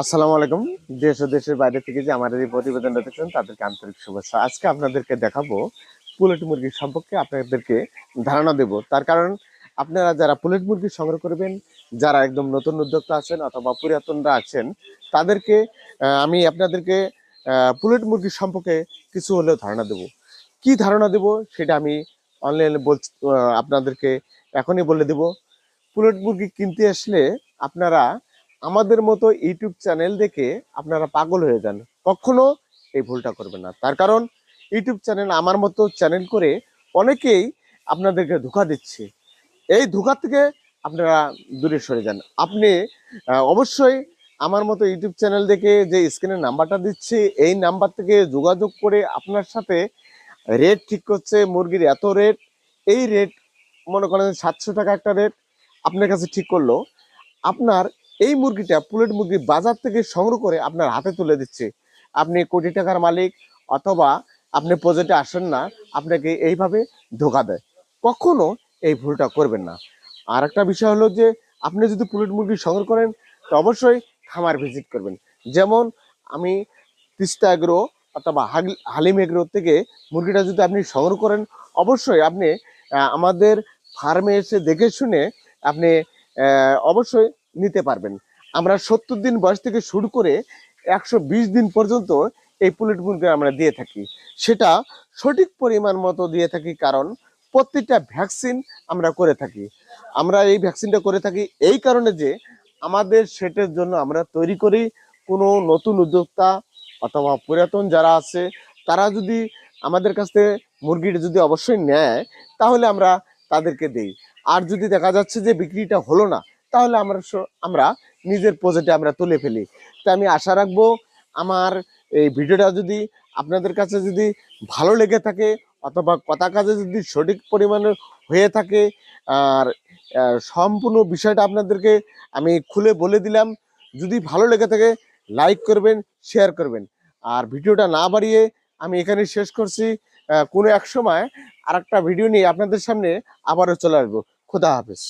আসসালামু আলাইকুম। দেশ ও দেশের বাইরে থেকে যে আমাদের এই প্রতিবেদনটা দেখছেন, তাদেরকে আন্তরিক শুভেচ্ছা। আজকে আপনাদেরকে দেখাবো পুলেট মুরগির সম্পর্কে আপনাদেরকে ধারণা দেব। তার কারণ, আপনারা যারা পুলেট মুরগি সংগ্রহ করবেন, যারা একদম নতুন উদ্যোক্তা আছেন অথবা পুরাতনরা আছেন, তাদেরকে আমি আপনাদেরকে পুলেট মুরগির সম্পর্কে কিছু হলেও ধারণা দেব। কি ধারণা দেব সেটা আমি অনলাইনে বল আপনাদেরকে এখনই বলে দেব। পুলেট মুরগি কিনতে আসলে আপনারা আমাদের মতো ইউটিউব চ্যানেল দেখে আপনারা পাগল হয়ে যান। কখনো এই ভুলটা করবেন না। তার কারণ, ইউটিউব চ্যানেল আমার মতো চ্যানেল করে অনেকেই আপনাদেরকে ধোকা দিচ্ছে। এই ধোকা থেকে আপনারা দূরে সরে যান। আপনি অবশ্যই আমার মতো ইউটিউব চ্যানেল দেখে যে স্ক্রিনের নাম্বারটা দিচ্ছি, এই নাম্বার থেকে যোগাযোগ করে আপনার সাথে রেট ঠিক করছে, মুরগির এত রেট এই রেট মনে করেন সাতশো টাকা একটা রেট আপনার কাছে ঠিক করল। আপনার এই মুরগিটা পুলেট মুরগি বাজার থেকে সংগ্রহ করে আপনার হাতে তুলে দিচ্ছে। আপনি কোটি টাকার মালিক অথবা আপনি প্রজেক্টে আসেন না, আপনাকে এইভাবে ধোকা দেয়। কখনো এই ভুলটা করবেন না। আর একটা বিষয় হলো যে, আপনি যদি পুলেট মুরগি সংগ্রহ করেন, তো অবশ্যই খামার ভিজিট করবেন। যেমন আমি তিস্তা এগ্রো অথবা হালিম এগ্রো থেকে মুরগিটা যদি আপনি সংগ্রহ করেন, অবশ্যই আপনি আমাদের ফার্মে এসে দেখে শুনে আপনি অবশ্যই নিতে পারবেন। আমরা সত্তর দিন বয়স থেকে শুরু করে একশো বিশ দিন পর্যন্ত এই পুলেট মুরগি আমরা দিয়ে থাকি। সেটা সঠিক পরিমাণ মতো দিয়ে থাকি কারণ প্রত্যেকটা ভ্যাকসিন আমরা করে থাকি। আমরা এই ভ্যাকসিনটা করে থাকি এই কারণে যে আমাদের সেটের জন্য আমরা তৈরি করি কোনো নতুন উদ্যোক্তা অথবা পুরাতন যারা আছে, তারা যদি আমাদের কাছ থেকে মুরগিটা যদি অবশ্যই নেয়, তাহলে আমরা তাদেরকে দেই। আর যদি দেখা যাচ্ছে যে বিক্রিটা হলো না তাহলে আমরা আমরা নিজের প্রজেক্টে আমরা তুলে ফেলি। তো আমি আশা রাখব আমার এই ভিডিওটা যদি আপনাদের কাছে যদি ভালো লেগে থাকে অথবা কথা কাজে যদি সঠিক পরিমাণে হয়ে থাকে, আর সম্পূর্ণ বিষয়টা আপনাদেরকে আমি খুলে বলে দিলাম, যদি ভালো লেগে থাকে লাইক করবেন শেয়ার করবেন। আর ভিডিওটা না বাড়িয়ে আমি এখানে শেষ করছি কোনো এক সময় আর ভিডিও নিয়ে আপনাদের সামনে আবারও চলে আসব। খুদা হাফেজ।